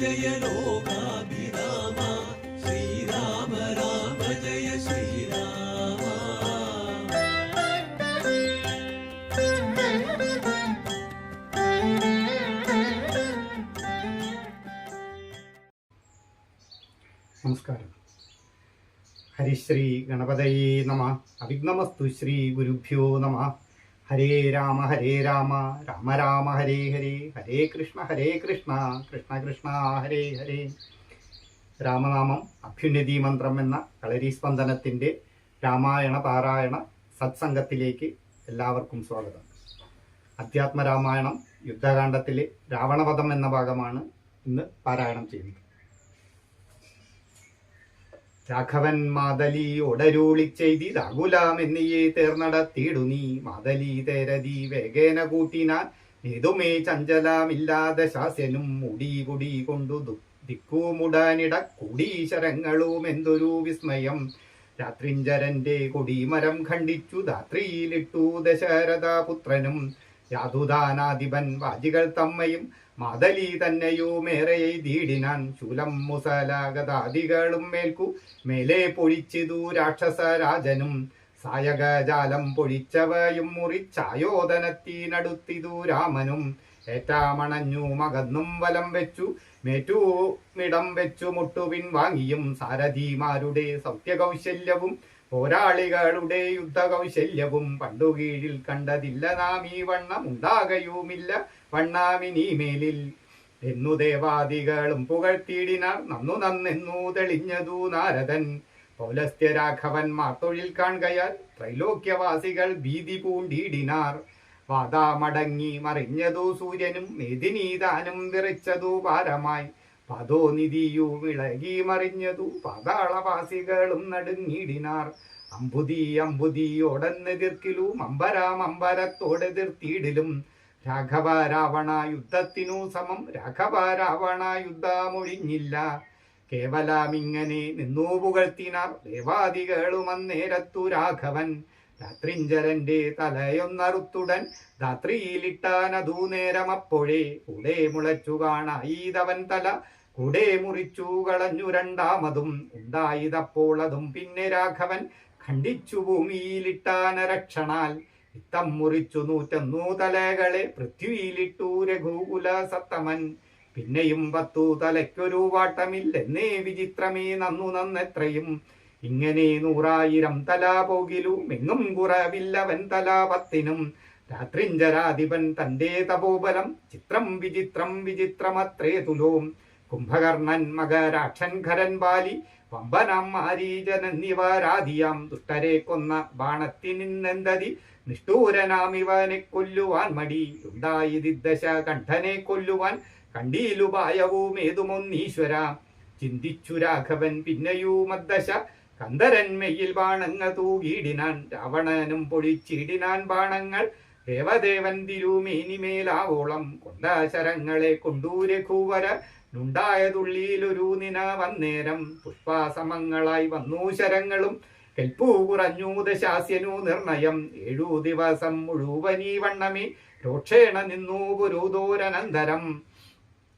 ജയ ലോകാഭിരാമ. ശ്രീരാമ രാമ ജയ ശ്രീരാമ. നമസ്കാരം. ഹരിശ്രീ ഗണപതയേ നമ. അവിഘ്നമസ്തു ശ്രീ ഗുരുഭ്യോ നമ. ഹരേ രാമ ഹരേ രാമ രാമ രാമ ഹരേ ഹരേ ഹരേ കൃഷ്ണ ഹരേ കൃഷ്ണ കൃഷ്ണ കൃഷ്ണ ഹരേ ഹരേ. രാമനാമം അഭ്യുന്നതി മന്ത്രം എന്ന കളരി സ്പന്ദനത്തിന്റെ രാമായണ പാരായണ സത്സംഗത്തിലേക്ക് എല്ലാവർക്കും സ്വാഗതം. അധ്യാത്മരാമായണം യുദ്ധകാന്ഡത്തിലെ രാവണവധം എന്ന ഭാഗമാണ് ഇന്ന് പാരായണം ചെയ്യുന്നത്. രാഘവൻ മാതലി ഒടരൂളി ചെയ്തി രാകുലാമെന്നിയെ തേർന്നടത്തിയിടു നീ. മാതലി തേരതി വേഗേന കൂട്ടിനാൻ ഏതുമേ ചഞ്ചലമില്ലാതെ ശാസ്യനും മുടി കുടി കൊണ്ടു ദിക്കുമുടാനിട കുടീശരങ്ങളും എന്തൊരു വിസ്മയം. രാത്രിഞ്ചരന്റെ കൊടിമരം ഖണ്ഡിച്ചു ധാത്രിയിലിട്ടു ദശരഥപുത്രനും യാതുദാനാധിപൻ വാജികൾ തമ്മയും മാതലി തന്നെയുമേറെ എയ്തിടിനാൻ ശൂലം മുസലഗതാദികളും മേൽക്കു. മേലെ പൊഴിച്ചിതു രാക്ഷസരാജനും. സായകജാലം പൊഴിച്ചവയും മുറിച്ചായോധനത്തിനടുത്തിതു രാമനും. ഏറ്റാമണഞ്ഞു മകന്നും വലം വെച്ചു. മേറ്റൂമിടം വെച്ചു മുട്ടുപിൻ വാങ്ങിയും സാരഥിമാരുടെ സൗത്യകൗശല്യവും പോരാളികളുടെ യുദ്ധകൗശല്യവും പണ്ടു കീഴിൽ കണ്ടതില്ല നാം ഈ വണ്ണം ഉണ്ടാകയുമില്ല വണ്ണാമിനി മേലിൽ എന്നു ദേവാദികളും പുകഴ്ത്തിയിടിനാർ. നന്നു നന്നെന്നു തെളിഞ്ഞതു നാരദൻ. പൗലസ്ത്യരാഘവന്മാർ തൊഴിൽ കാണുകയാൽ ത്രൈലോക്യവാസികൾ ഭീതി പൂണ്ടിയിടിനാർ. വാതാമടങ്ങി മറിഞ്ഞതു സൂര്യനും മേദിനീതാനും വിറച്ചതു പാരമായി പതോ നിധിയു വിളകി മറിഞ്ഞതു പതാളവാസികളും നടുങ്ങിടിനാർ. അമ്പുതി അമ്പുതിയോടെന്നെതിർക്കിലും അമ്പരാം അമ്പരത്തോടെതിർത്തിയിടിലും രാഘവ രാവണ യുദ്ധത്തിനു സമം രാഘവ രാവണ യുദ്ധമൊഴിഞ്ഞില്ല കേവലമിങ്ങനെ നിന്നു പുകഴ്ത്തിനാർ. ദേവാദികളും അന്നേരത്തു രാഘവൻ. രാത്രിഞ്ചരന്റെ തലയൊന്നറുത്തുടൻ രാത്രിയിലിട്ടാനതു നേരം അപ്പോഴേ കൂടെ മുളച്ചു കാണായിതവൻ തല. കൂടെ മുറിച്ചു കളഞ്ഞു രണ്ടാമതും ഉണ്ടായിതപ്പോൾ അതും പിന്നെ രാഘവൻ ഖണ്ഡിച്ചു ഭൂമിയിലിട്ടാന രക്ഷണാൽ. ഇത്തം മുറിച്ചു നൂറ്റൊന്നു തലകളെ പൃഥ്വിയിലിട്ടു രഘുകുല സത്തമൻ പിന്നെയും പത്തു തലയ്ക്കൊരു വാട്ടമില്ലെന്നേ വിചിത്രമേ നന്നു നന്നെത്രയും. ഇങ്ങനെ നൂറായിരം തല പോകിലും എങ്ങും കുറവില്ലവൻ തല പത്തിനും. രാത്രിഞ്ചരാധിപൻ തന്റെ തപോബലം ചിത്രം വിചിത്രം വിചിത്രമത്രേ തുലോം. കുംഭകർണൻ മകരാക്ഷൻ ഖരൻ ബാലി വമ്പനം മാരീജൻ എന്നിവരാധിയാം. ദുഷ്ടരെ കൊന്ന ബാണത്തിനിന്നെന്തതി? നിഷ്ഠൂരനാം ഇവനെ കൊല്ലുവാൻ മടി. ഉണ്ടായി ദിദ്ദശ കണ്ഠനെ കൊല്ലുവാൻ കണ്ടീലുപായവും ഏതുമൊന്നീശ്വര. ചിന്തിച്ചു രാഘവൻ പിന്നെയൂ മദ്ദശ കന്ദരന്മയിൽ ബാണങ്ങ തൂകിയിടിനാൻ രാവണനും പൊഴിച്ചിടിനാൻ ബാണങ്ങൾ ദേവദേവൻ തിരുമേനിമേലാവോളം കൊണ്ടാശരങ്ങളെ കൊണ്ടൂരെ കൂവര നുണ്ടായതുള്ളിയിലൊരു നിന വന്നേരം പുഷ്പാസമങ്ങളായി വന്നു ശരങ്ങളും. കെൽപ്പൂ കുറഞ്ഞു ദശാസ്യനു നിർണയം. ഏഴു ദിവസം മുഴുവനീ വണ്ണമേ. രോക്ഷേണ നിന്നു പുരുതോരനന്തരം.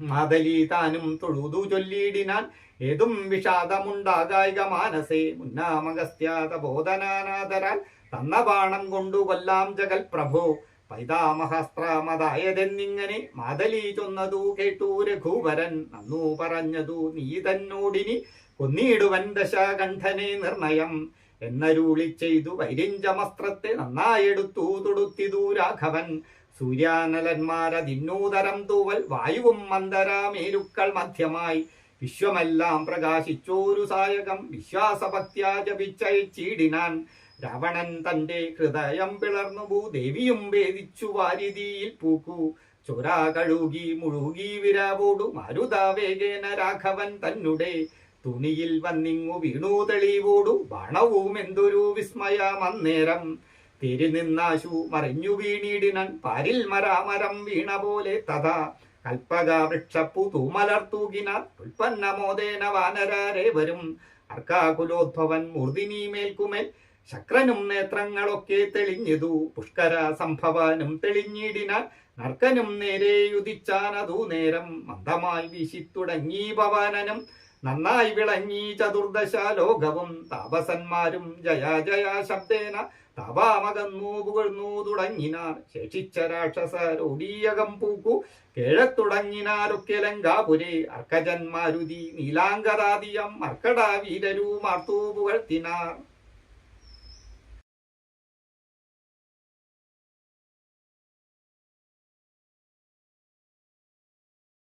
മാതലി താനും തൊഴുതു ചൊല്ലിയിടിനാൻ ഏതും വിഷാദമുണ്ടാകായിക മാനസേ. മുന്നാമഗസ്ത്യാത ബോധനാനാദരാൽ തന്ന ബാണം കൊണ്ടു കൊല്ലാം ജഗൽ പ്രഭു. പൈതാമഹസ്ത്രമതായതെന്നിങ്ങനെ മാതലി ചൊന്നതു കേട്ടു രഘുവരൻ. നന്നു പറഞ്ഞതു നീ തന്നോടിനി കൊന്നിടുവൻ ദശകണ്ഠനെ നിർണയം. എന്നരുളി ചെയ്തു വൈരിഞ്ചമസ്ത്രത്തെ നന്നായെടുത്തു തൊടുത്തിതു രാഘവൻ. സൂര്യാനലന്മാരതിന്നൂതരം തൂവൽ വായുവും മന്ദരാമേരുക്കൾ മധ്യമായി. വിശ്വമെല്ലാം പ്രകാശിച്ചോരു സായകം വിശ്വാസഭക്ത്യാ ജപിച്ചയച്ചീടിനാൻ രാവണൻ തന്റെ ഹൃദയം പിളർന്നു ഭൂദേവിയും വേദിച്ചു വാരിതിയിൽ പൂക്കു. ചൊരാ കഴുകി മുഴുകി വിരാവോടു മരുതാവേഗേന രാഘവൻ തന്നുടേ. തുണിയിൽ വന്നിങ്ങു വീണു തെളിവോടു ബാണവും എന്തൊരു വിസ്മയമന്നേരം തിരി നിന്നാശു മറിഞ്ഞു വീണിടിനൻ പാരിൽ മരാമരം വീണ പോലെ തഥാ. കൽപ്പക വൃക്ഷപ്പു തൂമലർത്തൂകിന ഉൽപ്പന്നമോദേന വാനരാരെ വരും. അർക്കാകുലോദ്ഭവൻ മൂർദിനി മേൽക്കുമേൽ ശക്രനും നേത്രങ്ങളൊക്കെ തെളിഞ്ഞതു. പുഷ്കര സംഭവാനും തെളിഞ്ഞിടിനാൽ നർക്കനും നേരെ യുദിച്ചാനതു നേരം മന്ദമായി വീശിത്തുടങ്ങി പവനനും നന്നായി വിളങ്ങി ചതുർദശ ലോകവും താപസന്മാരും ജയ ജയ ശബ്ദേന തപാമകന്നു പുകഴ്ന്നു തുടങ്ങിനാർ. ശേഷിച്ച രാക്ഷസരോടീയകം പൂക്കു കേഴത്തുടങ്ങിനാരൊക്കെ ലങ്കാപുരേ. അർക്കജന്മാരുതി നീലാംഗതാദിയം അർക്കടാ വീരരൂ മാർത്തു പുകഴ്ത്തിനാർ.